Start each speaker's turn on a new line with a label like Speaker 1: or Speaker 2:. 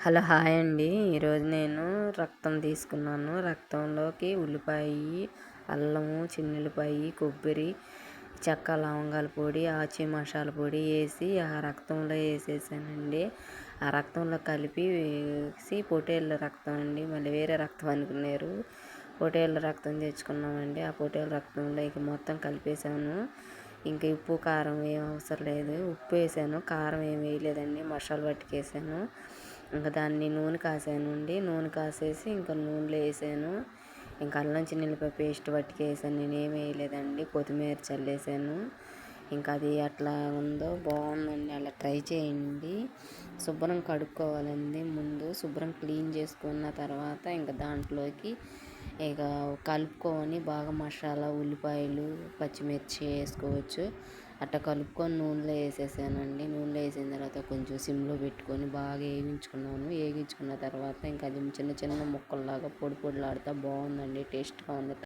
Speaker 1: Hello hi అండి. ఈరోజు నేను రక్తం తీసుకున్నాను. రక్తంలోకి ఉల్లిపాయ అల్లము చిన్నుల్లిపాయ కొబ్బరి చెక్క లవంగాల పొడి ఆచి మసాలా పొడి వేసి ఆ రక్తంలో వేసేసానండి. ఆ రక్తంలో కలిపి వేసి పొటేళ్ళ రక్తం అండి. మళ్ళీ వేరే రక్తం అనుకున్నారు. పొటేళ్ళ రక్తం తెచ్చుకున్నామండి. ఆ పొటేళ్ళ రక్తంలో ఇక మొత్తం కలిపేసాను. ఇంకా ఉప్పు కారం ఏం అవసరం లేదు. ఉప్పు వేసాను. కారం ఏం వేయలేదండి. మసాలా పట్టుకేసాను ఇంకా దాన్ని నూనె కాసానండి నూనె కాసేసి ఇంకా నూనెలో వేసాను. ఇంకా అల్లం చిన్నెల్లిపాయ పేస్ట్ పట్టుకు వేసాను నేను ఏమి వేయలేదండి. కొత్తిమీర చల్లేసాను. ఇంకా అది అట్లా ఉందో బాగుందండి. అలా ట్రై చేయండి. శుభ్రం కడుక్కోవాలండి ముందు. శుభ్రం క్లీన్ చేసుకున్న తర్వాత ఇంకా దాంట్లోకి ఇక కలుపుకొని బాగా మసాలా ఉల్లిపాయలు పచ్చిమిర్చి వేసుకోవచ్చు. అట్ట కలుపుకొని నూనెలో వేసేసానండి. నూనెలో వేసిన తర్వాత కొంచెం సిమ్లో పెట్టుకొని బాగా వేగించుకున్నాను. వేగించుకున్న తర్వాత ఇంకా అది చిన్న చిన్న ముక్కల్లాగా పొడి పొడిలాడుతూ బాగుందండి. టేస్ట్గా ఉంది.